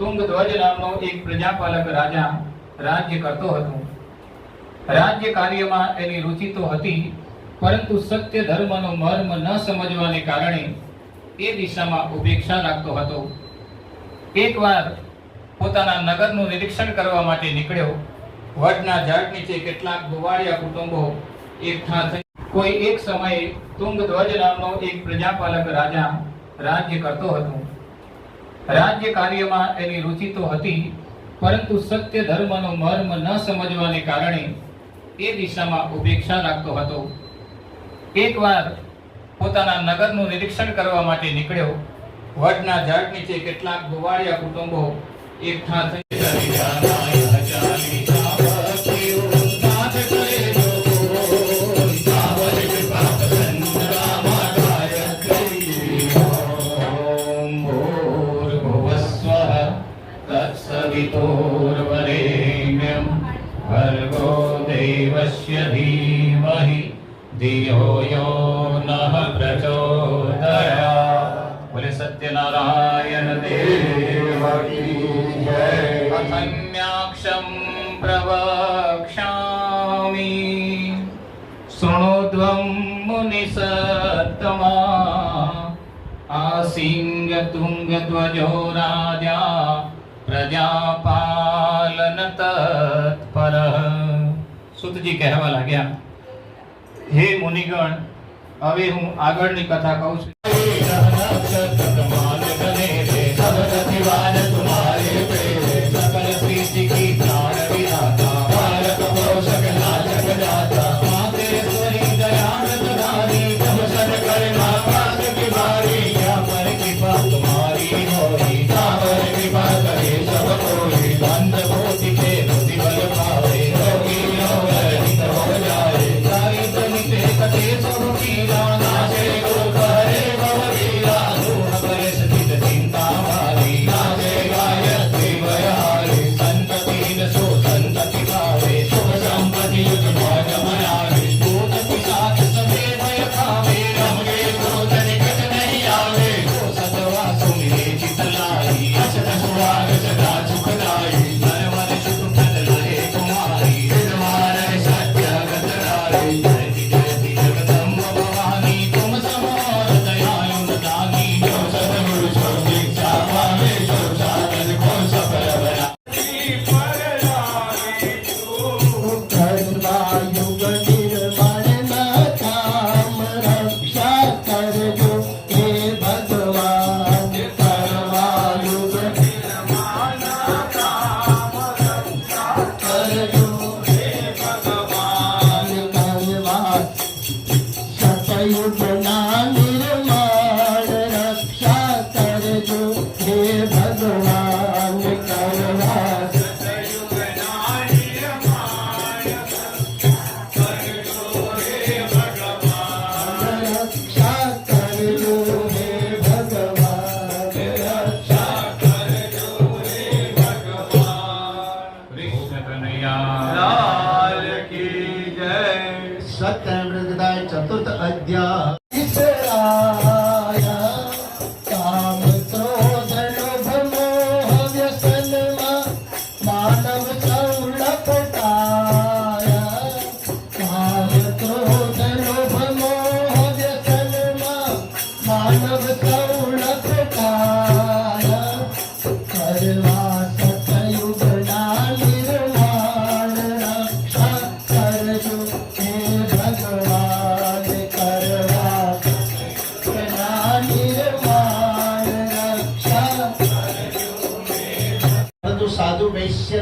તુંગધ્વજ નામનો એક પ્રજાપાલક રાજા રાજ્ય કરતો હતો. રાજ્ય કાર્યમાં એની રુચિ તો હતી, પરંતુ સત્ય ધર્મનો મર્મ ન સમજવાને કારણે એ દિશામાં ઉપેક્ષા રાખતો હતો. એકવાર પોતાના નગરનું નિરીક્ષણ કરવા માટે નીકળ્યો. વડના ઝાડ નીચે કેટલાક ગોવાળિયા કુટુંબો એકઠા થઈ. કોઈ એક સમયે તુંગધ્વજ નામનો એક પ્રજાપાલક રાજા રાજ્ય કરતો હતો. રાજ્ય કાર્યમાં એની રુચિ તો હતી, પરંતુ સત્ય ધર્મનો મર્મ ન સમજવાને કારણે એ દિશામાં ઉપેક્ષા રાખતો હતો. એકવાર પોતાના નગરનું નિરીક્ષણ કરવા માટે નીકળ્યો. વડના ઝાડ નીચે કેટલાક ગોવાળિયા કુટુંબો એકઠા થઈ ધિયો યો નઃ પ્રચોદયાत् બોલે સત્યનારાયણ દેવ કી જય અથન્યાક્ષમ પ્રવક્ષ્યામિ શૃણોદ્વં મુનિસત્તમા આસિંગ તુંગ ધ્વજો રાજા પ્રજાપાલન તત્પર સુતજી કહેવા લાગ્યા હે મુનિગણ હવે હું આગળની કથા કહું છું.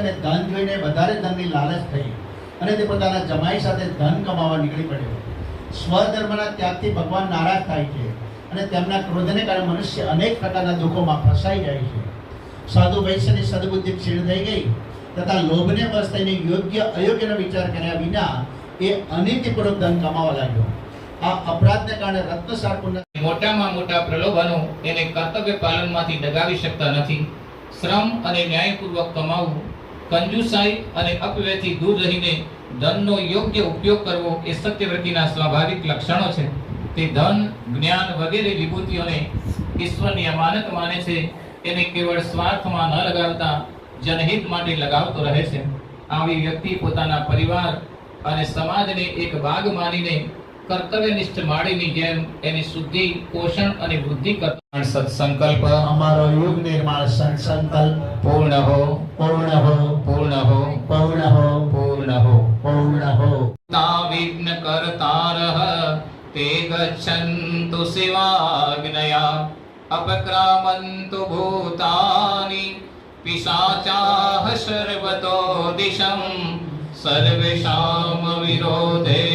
વૈશ્યને ધન જોઈને વધારે ધનની લાલચ થઈ અને તે પોતાના જમાઈ સાથે ધન કમાવા નીકળી પડ્યો. સ્વધર્મના ત્યાગથી ભગવાન નારાજ થાય છે અને તેમના ક્રોધને કારણે મનુષ્ય અનેક પ્રકારના દુઃખોમાં ફસાઈ જાય છે. સાધુ વૈશ્યની સદબુદ્ધિ ક્ષીણ થઈ ગઈ તથા લોભને વશ થઈને યોગ્ય અયોગ્યનો વિચાર કર્યા વિના એ અનિતિપૂર્વક ધન કમાવા લાગ્યો. આ અપરાધને કારણે પુણ્ય મોટામાં મોટા પ્રલોભનો એને કર્તવ્ય પાલનમાંથી ડગાવી શકતા નથી. શ્રમ અને ન્યાયપૂર્વક કમાવવું કંજુસાઈ અને અપવ્યયથી દૂર રહીને ધનનો યોગ્ય ઉપયોગ કરવો એ સત્યવ્રતિના સ્વાભાવિક લક્ષણો છે. તે ધન, જ્ઞાન વગેરે વિભૂતિઓને ઈશ્વરની અમાનત માને છે. એને કેવળ સ્વાર્થમાં ન લગાવતા જનહિત માટે લગાવતો રહે છે. આવી વ્યક્તિ પોતાના પરિવાર અને સમાજને એક ભાગ માનીને કર્તવ્યનિષ્ઠ માળીની જેમ એની શુદ્ધિ પોષણ અને વૃદ્ધિ કરતા સત્સંકલ્પ. અમારો યુગ નિર્માણ સત્સંકલ્પ. પૂર્ણ હો. પૂર્ણ હો. પૂર્ણ હો. પૂર્ણ હો. પૂર્ણ હો. પૂર્ણ હો. તા વિઘ્ન કરતા રહ તે ગચ્છન્તુ સેવાગ્નયા અપક્રામન્તુ ભૂતાનિ. પિશાચાહ સર્વતો દિશમ. સર્વેષામ વિરોધે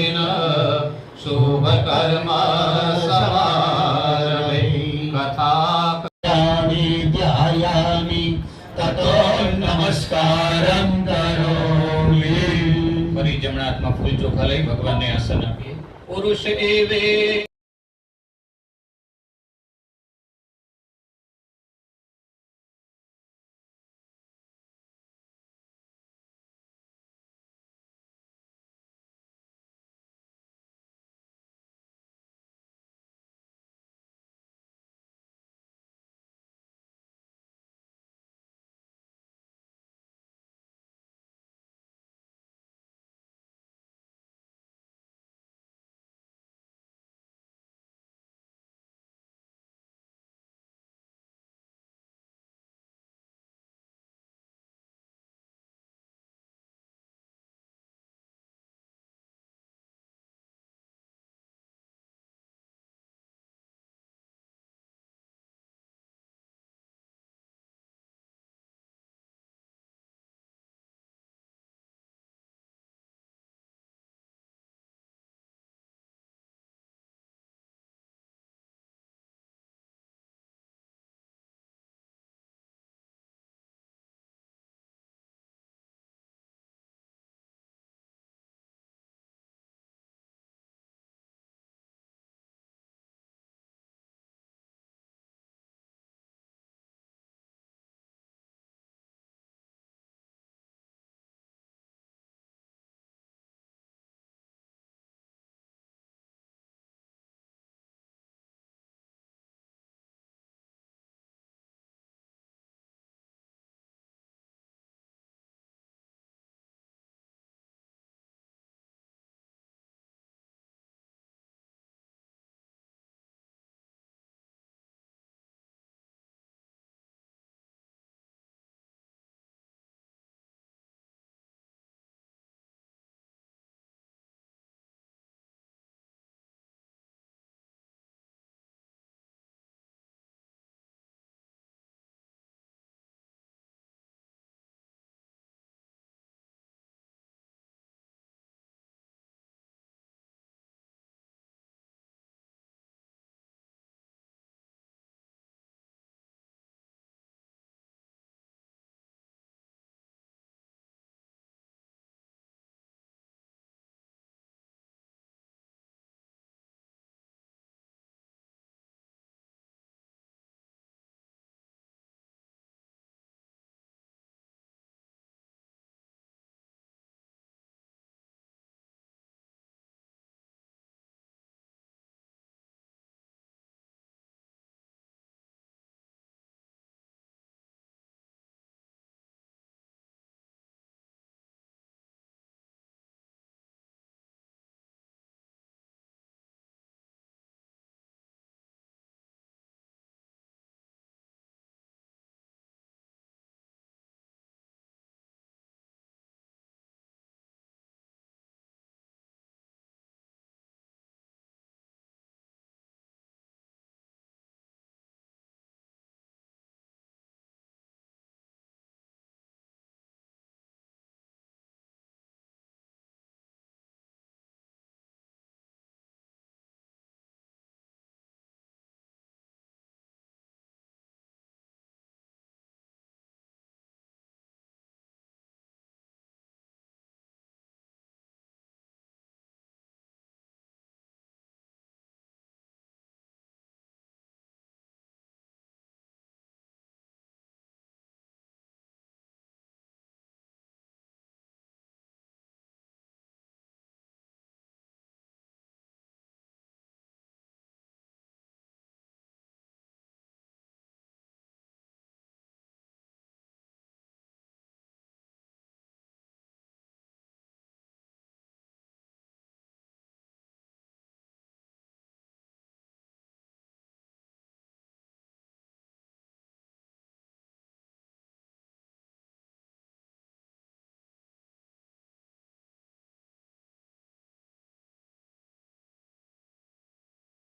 ફૂલ ચોખા લઈ ભગવાનને આસન આપીએ. પુરુષ એવે